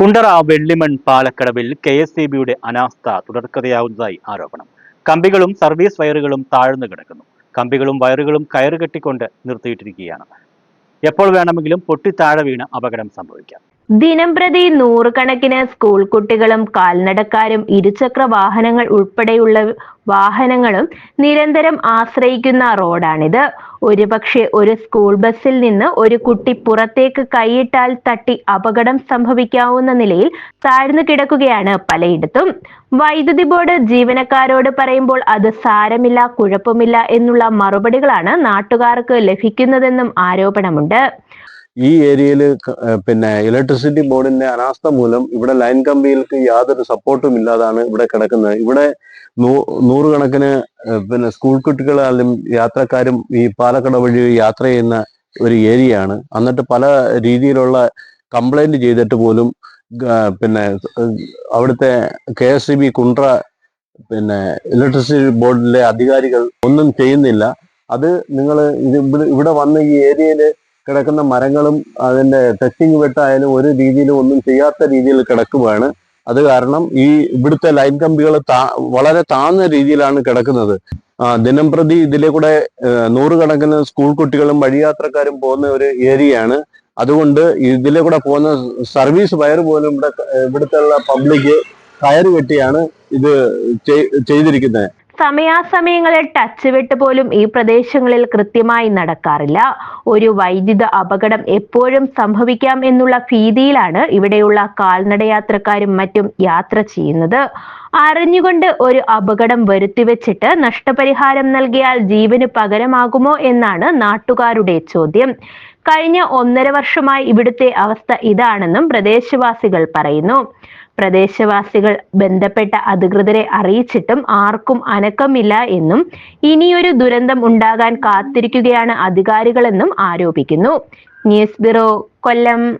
കുണ്ടറ വെള്ളിമൺ പാലക്കടവിൽ K S E ബിയുടെ അനാസ്ഥ തുടർക്കഥയാവുന്നതായി ആരോപണം. കമ്പികളും സർവീസ് വയറുകളും താഴ്ന്നു കിടക്കുന്നു. കമ്പികളും വയറുകളും കയറുകെട്ടിക്കൊണ്ട് നിർത്തിയിട്ടിരിക്കുകയാണ്. എപ്പോൾ വേണമെങ്കിലും പൊട്ടിത്താഴെ വീണ് അപകടം സംഭവിക്കാം. ദിനംപ്രതി നൂറുകണക്കിന് സ്കൂൾ കുട്ടികളും കാൽനടക്കാരും ഇരുചക്ര വാഹനങ്ങൾ ഉൾപ്പെടെയുള്ള വാഹനങ്ങളും നിരന്തരം ആശ്രയിക്കുന്ന റോഡാണിത്. ഒരുപക്ഷെ ഒരു സ്കൂൾ ബസ്സിൽ നിന്ന് ഒരു കുട്ടി പുറത്തേക്ക് കൈയിട്ടാൽ തട്ടി അപകടം സംഭവിക്കാവുന്ന നിലയിൽ താഴ്ന്നു കിടക്കുകയാണ് പലയിടത്തും. വൈദ്യുതി ബോർഡ് ജീവനക്കാരോട് പറയുമ്പോൾ അത് സാരമില്ല കുഴപ്പമില്ല എന്നുള്ള മറുപടികളാണ് നാട്ടുകാർക്ക് ലഭിക്കുന്നതെന്നും ആരോപണമുണ്ട്. ഈ ഏരിയയിൽ പിന്നെ ഇലക്ട്രിസിറ്റി ബോർഡിന്റെ അനാസ്ഥ മൂലം ഇവിടെ ലൈൻ കമ്പികൾക്ക് യാതൊരു സപ്പോർട്ടും ഇല്ലാതാണ് ഇവിടെ കിടക്കുന്നത്. ഇവിടെ നൂറുകണക്കിന് പിന്നെ സ്കൂൾ കുട്ടികളാലും യാത്രക്കാരും ഈ പാലക്കട വഴി യാത്ര ചെയ്യുന്ന ഒരു ഏരിയയാണ്. എന്നിട്ട് പല രീതിയിലുള്ള കംപ്ലൈന്റ് ചെയ്തിട്ട് പോലും പിന്നെ അവിടുത്തെ K S C B Kundara പിന്നെ ഇലക്ട്രിസിറ്റി ബോർഡിലെ അധികാരികൾ ഒന്നും ചെയ്യുന്നില്ല. അത് നിങ്ങൾ ഇത് ഇവിടെ വന്ന് ഈ ഏരിയയിൽ കിടക്കുന്ന മരങ്ങളും അതിന്റെ ടച്ചിങ് വെട്ടായാലും ഒരു രീതിയിലും ഒന്നും ചെയ്യാത്ത രീതിയിൽ കിടക്കുകയാണ് അത് കാരണം ഈ ഇവിടുത്തെ ലൈൻ കമ്പികൾ വളരെ താഴ്ന്ന രീതിയിലാണ് കിടക്കുന്നത്. ദിനം പ്രതി ഇതിലെ കൂടെ നൂറുകണക്കിന് സ്കൂൾ കുട്ടികളും വഴിയാത്രക്കാരും പോകുന്ന ഒരു ഏരിയയാണ്. അതുകൊണ്ട് ഇതിലെ കൂടെ പോകുന്ന സർവീസ് വയർ പോലും ഇവിടെ ഇവിടുത്തെ പബ്ലിക് കയറ് കെട്ടിയാണ് ഇത് ചെയ്- ചെയ്തിരിക്കുന്നത്. സമയാസമയങ്ങളിൽ ടച്ച് വെട്ട് പോലും ഈ പ്രദേശങ്ങളിൽ കൃത്യമായി നടക്കാറില്ല. ഒരു വൈദ്യുത അപകടം എപ്പോഴും സംഭവിക്കാം എന്നുള്ള ഭീതിയിലാണ് ഇവിടെയുള്ള കാൽനടയാത്രക്കാരും മറ്റും യാത്ര ചെയ്യുന്നത്. അറിഞ്ഞുകൊണ്ട് ഒരു അപകടം വരുത്തിവെച്ചിട്ട് നഷ്ടപരിഹാരം നൽകിയാൽ ജീവന് പകരമാകുമോ എന്നാണ് നാട്ടുകാരുടെ ചോദ്യം. കഴിഞ്ഞ ഒന്നര വർഷമായി ഇവിടുത്തെ അവസ്ഥ ഇതാണെന്നും പ്രദേശവാസികൾ പറയുന്നു. പ്രദേശവാസികൾ ബന്ധപ്പെട്ട അധികൃതരെ അറിയിച്ചിട്ടും ആർക്കും അനക്കമില്ല എന്നും ഇനിയൊരു ദുരന്തം ഉണ്ടാകാൻ കാത്തിരിക്കുകയാണ് അധികാരികളെന്നും ആരോപിക്കുന്നു. News bureau Kollam.